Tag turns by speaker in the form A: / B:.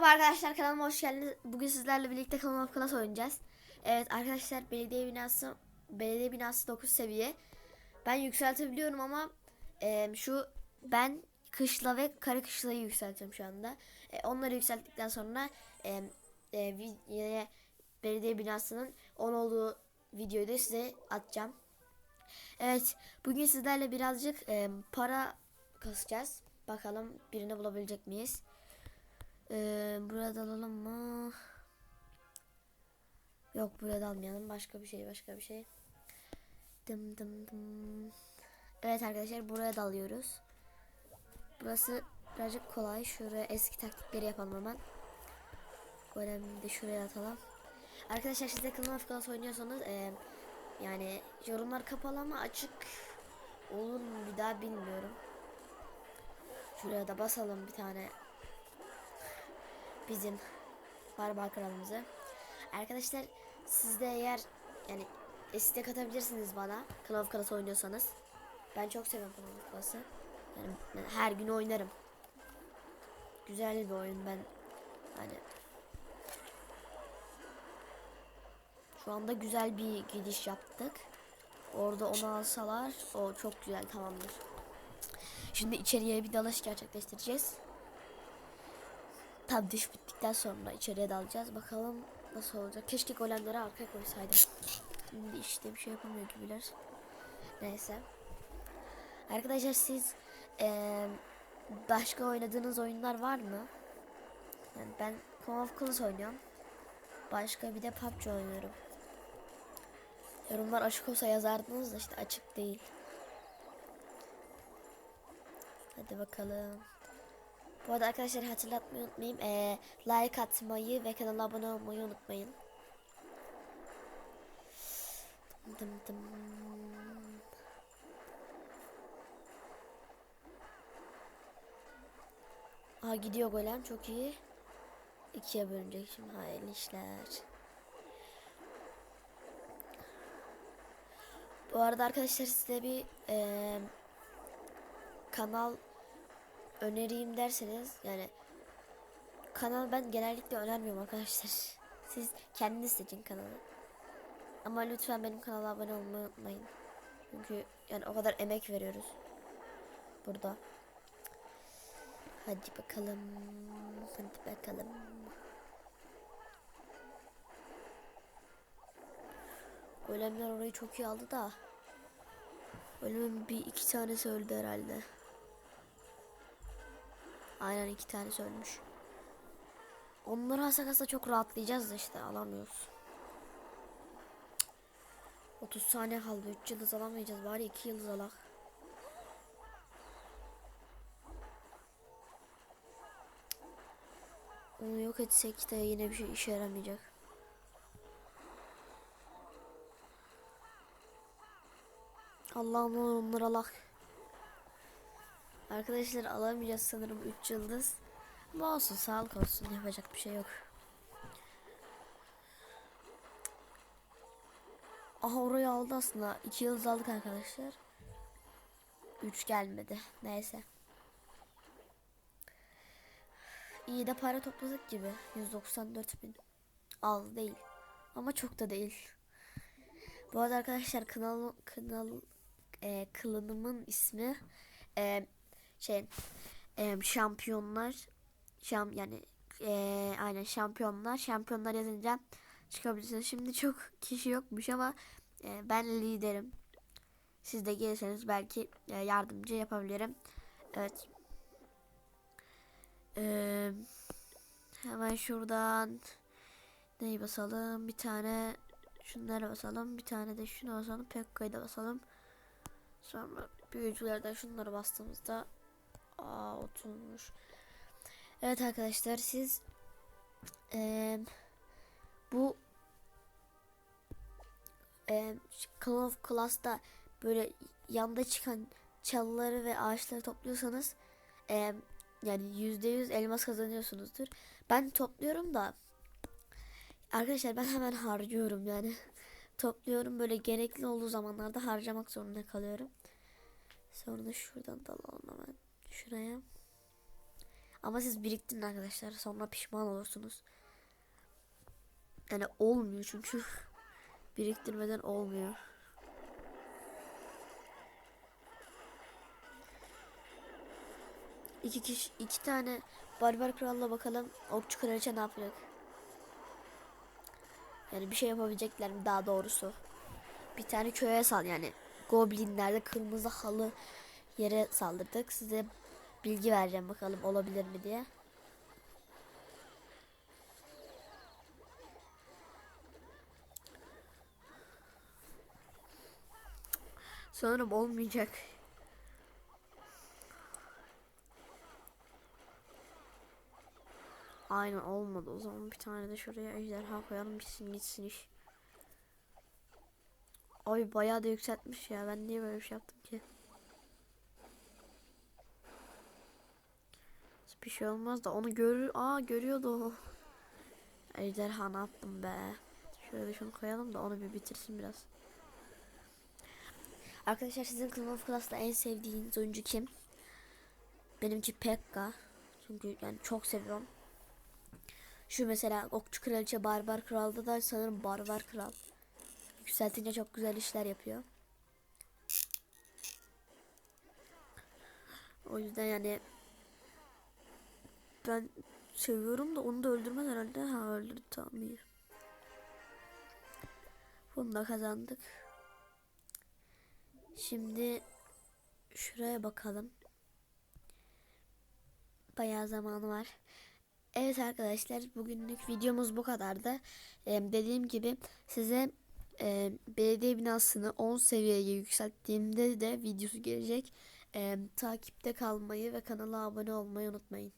A: Merhaba arkadaşlar kanalıma hoş geldiniz. Bugün sizlerle birlikte Call of oynayacağız. Evet arkadaşlar belediye binası belediye binası 9 seviye. Ben yükseltebiliyorum ama e, şu ben kışla ve kara kışlayı yükseltiyorum şu anda. E, onları yükselttikten sonra e, e, yine belediye binasının 10 olduğu videoyu da size atacağım. Evet bugün sizlerle birazcık e, para kasacağız. Bakalım birini bulabilecek miyiz? Ee, burada alalım mı? Yok burada almayalım. Başka bir şey, başka bir şey. Dım dım dım. Evet arkadaşlar buraya da alıyoruz. Burası birazcık kolay. Şuraya eski taktikleri yapalım hemen. Golemi de şuraya atalım. Arkadaşlar siz de Clash of Clans oynuyorsanız e, yani yorumlar kapalı ama açık olur mu bir daha bilmiyorum. Şuraya da basalım bir tane bizim barbar kralımızı. Arkadaşlar siz de eğer yani istek atabilirsiniz bana Claw of Clans oynuyorsanız. Ben çok seviyorum Claw of Clans'ı. Yani ben her gün oynarım. Güzel bir oyun ben hani şu anda güzel bir gidiş yaptık. Orada onu alsalar o çok güzel tamamdır. Şimdi içeriye bir dalış gerçekleştireceğiz. Tam diş bittikten sonra içeriye dalacağız. Bakalım nasıl olacak. Keşke golemleri arkaya koysaydım. Şimdi işte bir şey yapamıyor gibiler. Neyse. Arkadaşlar siz eee, başka oynadığınız oyunlar var mı? Yani ben Call of Clans oynuyorum. Başka bir de PUBG oynuyorum. Yorumlar açık olsa yazardınız da işte açık değil. Hadi bakalım. Bu arada arkadaşlar hatırlatmayı unutmayayım. Ee, like atmayı ve kanala abone olmayı unutmayın. Dım dım. Aa gidiyor golem çok iyi. İkiye bölünecek şimdi hayırlı işler. Bu arada arkadaşlar size bir eee, kanal önereyim derseniz yani kanal ben genellikle önermiyorum arkadaşlar. Siz kendiniz seçin kanalı. Ama lütfen benim kanala abone olmayı unutmayın. Çünkü yani o kadar emek veriyoruz. Burada. Hadi bakalım. Hadi bakalım. Golemler orayı çok iyi aldı da. Golemin bir iki tanesi öldü herhalde. Aynen iki tanesi ölmüş. Onları alsak aslında çok rahatlayacağız da işte alamıyoruz. 30 saniye kaldı. 3 yıldız alamayacağız. Bari 2 yıldız alak. Onu yok etsek de yine bir şey işe yaramayacak. Allah'ım onları alak. Arkadaşlar alamayacağız sanırım 3 yıldız. Ama olsun sağlık olsun yapacak bir şey yok. Aha orayı aldı aslında. 2 yıldız aldık arkadaşlar. 3 gelmedi. Neyse. İyi de para topladık gibi. 194 bin. Az değil. Ama çok da değil. Bu arada arkadaşlar kanal kanal e, klanımın ismi e, şey e, şampiyonlar şam yani e, aynen şampiyonlar şampiyonlar yazınca çıkabilirsiniz. Şimdi çok kişi yokmuş ama e, ben liderim. Siz de gelirseniz belki e, yardımcı yapabilirim. Evet. E, hemen şuradan neyi basalım? Bir tane şunlara basalım. Bir tane de şuna basalım. Pekka'yı da basalım. Sonra büyücülerden şunları bastığımızda Aa oturmuş. Evet arkadaşlar siz eee, bu eee Call of Class'ta böyle yanda çıkan çalıları ve ağaçları topluyorsanız eee, yani yüzde yüz elmas kazanıyorsunuzdur. Ben topluyorum da arkadaşlar ben hemen harcıyorum yani topluyorum böyle gerekli olduğu zamanlarda harcamak zorunda kalıyorum. Sonra da şuradan da alalım hemen şuraya. Ama siz biriktirin arkadaşlar. Sonra pişman olursunuz. Yani olmuyor çünkü. Biriktirmeden olmuyor. İki kişi, iki tane barbar kralla bakalım okçu kraliçe ne yapacak? Yani bir şey yapabilecekler mi daha doğrusu? Bir tane köye sal yani goblinlerde kırmızı halı yere saldırdık. Size bilgi vereceğim bakalım olabilir mi diye. Sanırım olmayacak. Aynen olmadı. O zaman bir tane de şuraya ejderha koyalım bitsin gitsin iş. Ay bayağı da yükseltmiş ya. Ben niye böyle bir şey yaptım ki? Bir şey olmaz da onu görür. Aa görüyordu o. Ejderha ne yaptım be. Şöyle şunu koyalım da onu bir bitirsin biraz. Arkadaşlar sizin Clash of Clans'ta en sevdiğiniz oyuncu kim? Benimki Pekka. Çünkü yani çok seviyorum. Şu mesela Okçu Kraliçe Barbar Kral'da da sanırım Barbar Kral. Yükseltince çok güzel işler yapıyor. O yüzden yani ben seviyorum da onu da öldürmez herhalde. Ha öldürdü tamam iyi. Bunu da kazandık. Şimdi şuraya bakalım. Bayağı zamanı var. Evet arkadaşlar bugünlük videomuz bu kadardı. Ee, dediğim gibi size e, belediye binasını 10 seviyeye yükselttiğimde de videosu gelecek. Ee, takipte kalmayı ve kanala abone olmayı unutmayın.